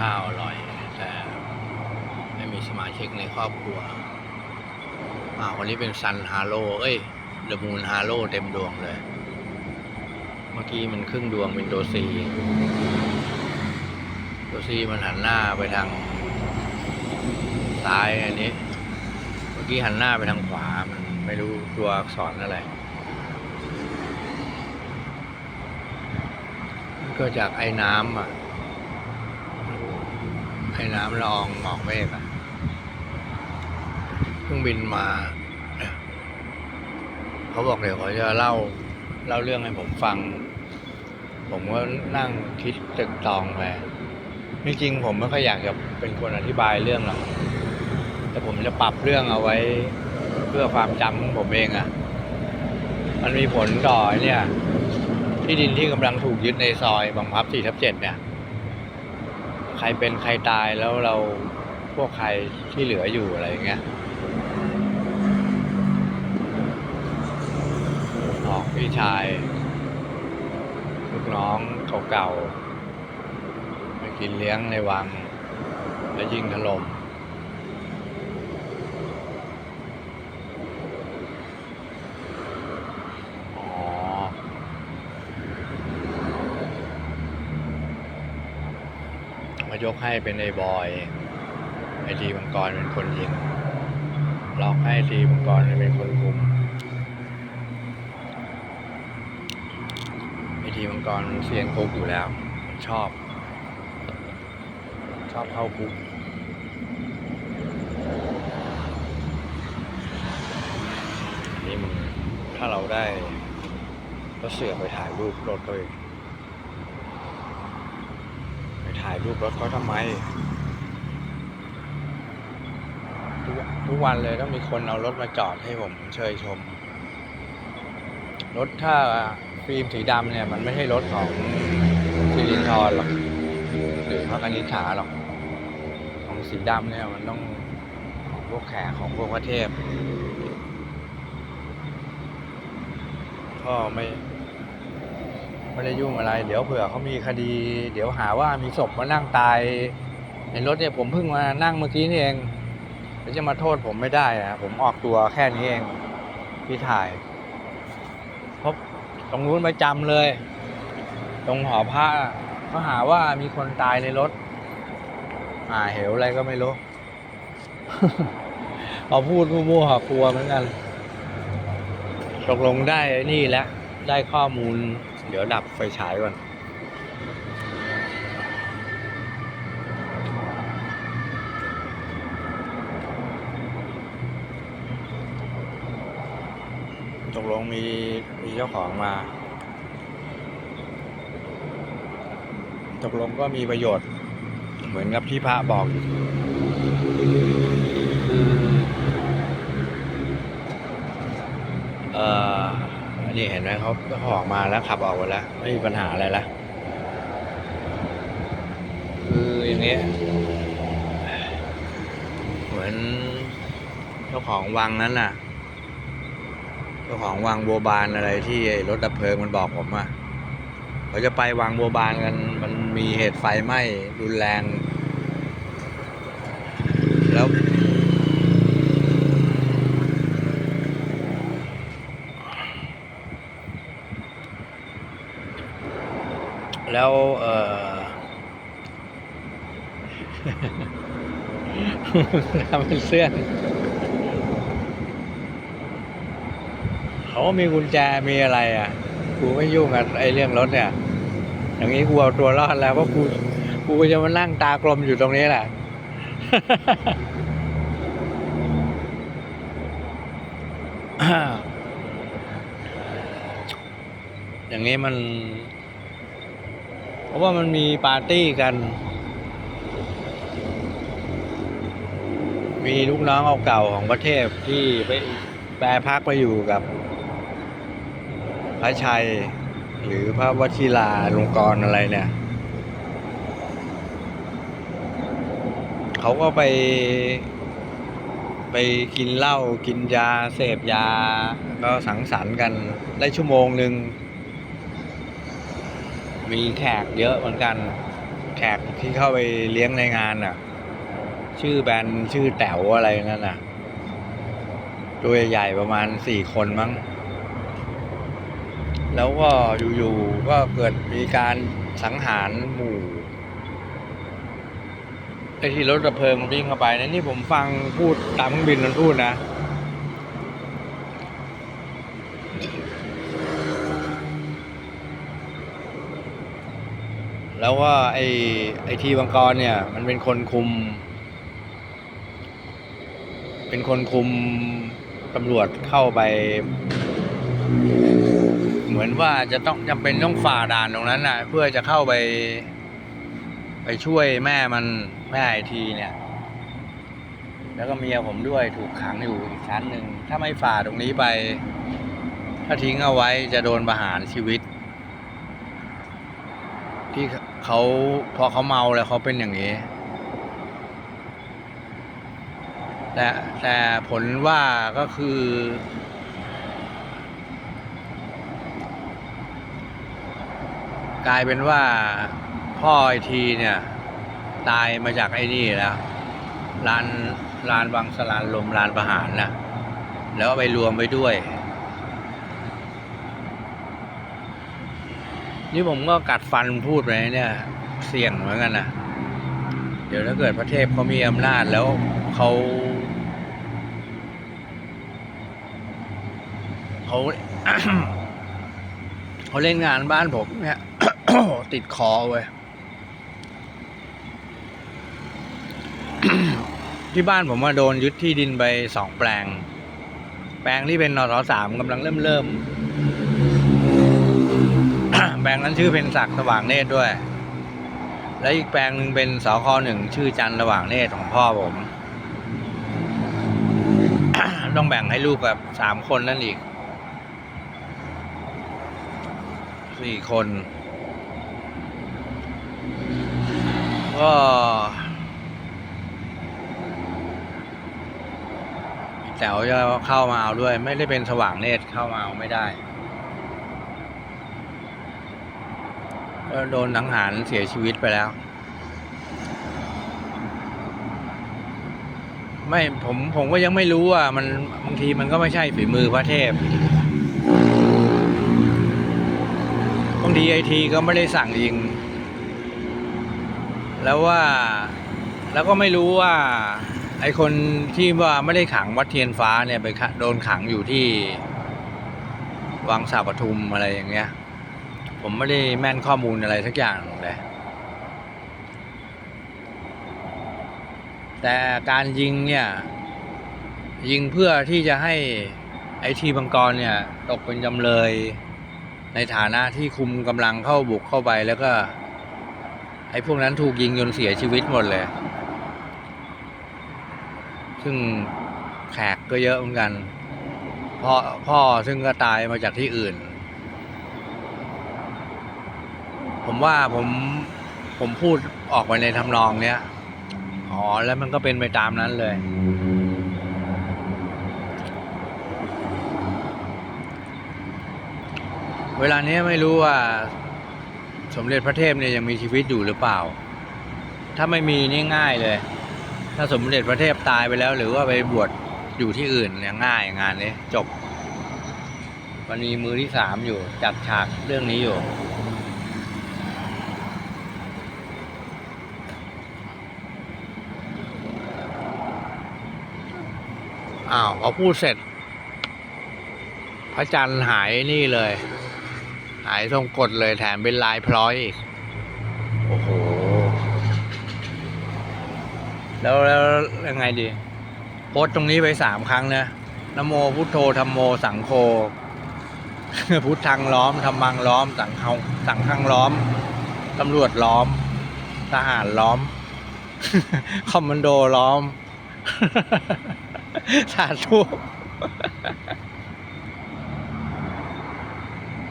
ข้าวอร่อย แต่ไม่มีสมาชิกในครอบครัวอ่าคนนี้เป็นซันฮาโลเอ้ยเดอะมูนฮาโลเต็มดวงเลย เมื่อกี้มันครึ่งดวงเป็นตัวซีตัวซีมันหันหน้าไปทางซ้ายอันนี้ เมื่อกี้หันหน้าไปทางขวา มันไม่รู้ตัวอักษรอะไรก็จากไอ้น้ำอะ ไอ้น้ำละอองหมอกเมฆอะเครื่องบินมา เขาบอกเดี๋ยวเขาจะเล่าเล่าเรื่องให้ผมฟัง ผมก็นั่งคิดตึกตองไปจริงๆผมไม่ค่อยอยากจะเป็นคนอธิบายเรื่องหรอกแต่ผมจะปรับเรื่องเอาไว้เพื่อความจำของผมเองอะ่ะ มันมีผลต่อเนี่ย ที่ดินที่กำลังถูกยึดในซอยบางพับสี่ทับเจ็ดเนี่ย ใครเป็นใครตายแล้วเราพวกใครที่เหลืออยู่อะไรอย่างเงี้ยออกพี่ชายลูกน้องเก่าๆไปกินเลี้ยงในวัง และยิงถล่ม อ๋อ มายกให้เป็นไอ้บอยไอ้ทีมังกรเป็นคนยิงล็อกให้ทีมังกรเป็นคนคุมไอ้ทีมังกรมันเซียนคุกอยู่แล้วชอบ ชอบเข้าคุกนนี้มันถ้าเราได้ก็เสือกไปถ่ายรูปรถเขาอีกไป ถ่ายรูปรถเขาทำไมทุกทุกวันเลยต้องมีคนเอารถมาจอดให้ผมเชยชม รถถ้าฟิล์มสีดำเนี่ย มันไม่ใช่รถของซิลินทรหรอกหรือพระกนิษฐาหรอก ของสีดำเนี่ยมันต้องของพวกแขกของพวกพระเทพก็ไม่ ไม่ได้ยุ่งอะไร เดี๋ยวเผื่อเขามีคดี เดี๋ยวหาว่ามีศพมานั่งตายในรถเนี่ยผมเพิ่งมานั่งเมื่อกี้นี่เองจะมาโทษผมไม่ได้อะผมออกตัวแค่นี้เองที่ถ่ายพราะตรงนู้นประจำเลย ตรงหอพระก็หาว่ามีคนตายในรถอ่าเหวอะไรก็ไม่รู้พอพูดมั่วๆกลัวเหมือนกันตกลงได้นี่แล้วได้ข้อมูล เดี๋ยวดับไฟฉายก่อน ตกลงมีมีเจ้าของมา ตกลงก็มีประโยชน์ เหมือนกับที่พระบอกเอ่อ อันนี้เห็นไหมเขาออกมาแล้วขับออกไปแล้ว ไม่มีปัญหาอะไรละคืออย่างเงี้ยเหมือนเจ้าของวังนั้นน่ะ เจ้าของวังโบบานอะไรที่รถดับเพลิงมันบอกผมอะเขาจะไปวังโบบานกัน มันมีเหตุไฟไหม้รุนแรง แล้ว แล้วเออทำเป็นเสื้อนเขามีกุญแจมีอะไรอะ กูไม่ยุ่งกับไอ้เรื่องรถเนี่ย อย่างนี้กูเอาตัวรอดแล้วเพราะกูกูจะมานั่งตากลมอยู่ตรงนี้แหละอย่างนี้มัน เพราะว่ามันมีปาร์ตี้กัน มีลูกน้องเก่าๆของประเทศที่ไปแปรพักไปอยู่กับพระชัย หรือพระวชิราลงกรอะไรเนี่ย เขาก็ไป ไปกินเหล้ากินยา เสพยา ก็สังสรรค์กันได้ชั่วโมงหนึ่ง มีแขกเยอะเหมือนกัน แขกที่เข้าไปเลี้ยงในงานอะ ชื่อแบรนด์ชื่อแต๋วอะไรนั่นน่ะ ตัวใหญ่ประมาณสี่คนมั้ง แล้วก็อยู่ๆก็เกิดมีการสังหารหมู่ไอที่รถดับเพลิงวิ่งเข้าไปนะนี่ผมฟังพูดตามเครื่องบินมันพูดนะ แล้วว่าไอ้ไอ้ทีบังกรเนี่ย มันเป็นคนคุม เป็นคนคุมตำรวจเข้าไป เหมือนว่าจะต้องจำเป็นต้องฝ่าด่านตรงนั้นน่ะ เพื่อจะเข้าไป ไปช่วยแม่มันแม่ไอทีเนี่ย แล้วก็เมียผมด้วยถูกขังอยู่อีกชั้นหนึ่งถ้าไม่ฝ่าตรงนี้ไป ถ้าทิ้งเอาไว้จะโดนประหารชีวิตที่ เขาพอเขาเมาแล้วเขาเป็นอย่างนี้ แต่แต่ผลว่าก็คือ กลายเป็นว่าพ่อไอทีเนี่ย ตายมาจากไอ้นี่แล้วลานลานวังสลานลมลานประหารนะแล้วไปรวมไปด้วย นี่ผมก็กัดฟันพูดไปเนี่ยเสี่ยงเหมือนกันนะเดี๋ยวถ้าเกิดพระเทพเขามีอำนาจแล้วเขาเขาเขาเล่นงานบ้านผมเนี่ยติดคอเว้ยที่บ้านผมมาโดนยึดที่ดินไปสองแปลง แปลงที่เป็นนสสามกำลังเริ่มเริ่ม ลงนั้นชื่อเป็นศักดิ์สว่างเนตรด้วย และอีกแปลงหนึ่งเป็นสคหนึ่งชื่อจันร์สว่างเนตรของพ่อผม ต้องแบ่งให้ลูกแบบสามคนนั่นอีกสี่คน ก็แต๋วจะเข้ามาเอาด้วย ไม่ได้เป็นสว่างเนตรเข้ามาเอาไม่ได้ ก็โดนสังหารเสียชีวิตไปแล้ว ไม่ผมผมก็ยังไม่รู้ว่ามันบางทีมันก็ไม่ใช่ฝีมือพระเทพบางทีไอทีก็ไม่ได้สั่งยิง แล้วว่า แล้วก็ไม่รู้ว่า ไอคนที่ว่าไม่ได้ขังวัดเทียนฟ้าเนี่ยไปขะโดนขังอยู่ที่วังสาปทุมอะไรอย่างเงี้ย ผมไม่ได้แม่นข้อมูลอะไรสักอย่างเลยแต่การยิงเนี่ย ยิงเพื่อที่จะให้ไอทีบังกรเนี่ย ตกเป็นจำเลย ในฐานะที่คุมกำลังเข้าบุกเข้าไปแล้วก็ ไอ้พวกนั้นถูกยิงจนเสียชีวิตหมดเลย ซึ่งแขกก็เยอะเหมือนกัน พ่อพ่อซึ่งก็ตายมาจากที่อื่น ผมว่าผมผมพูดออกไปในทำนองเนี้ย อ๋อ แล้วมันก็เป็นไปตามนั้นเลย เวลานี้ไม่รู้ว่า สมเด็จพระเทพเนี่ยยังมีชีวิตอยู่หรือเปล่า ถ้าไม่มีนี่ง่ายเลย ถ้าสมเด็จพระเทพตายไปแล้ว หรือว่าไปบวชอยู่ที่อื่นเนี่ยง่ายงานนี้จบมันมีมือที่สามอยู่จัดฉากเรื่องนี้อยู่ อ้าวพอพูดเสร็จ พระจันทร์หายนี่เลย หายทรงกฎเลยแถมเป็นลายพร้อยอีก โอ้โห แล้วแล้วยังไงดี โพสต์ตรงนี้ไปสามครั้งนะนะโมพุทโธธรรมโมสังโฆพุทธังล้อมธรรมังล้อม สังฆังสังฆังล้อมตำรวจล้อม ทหารล้อม คอมมานโดล้อม สาธุ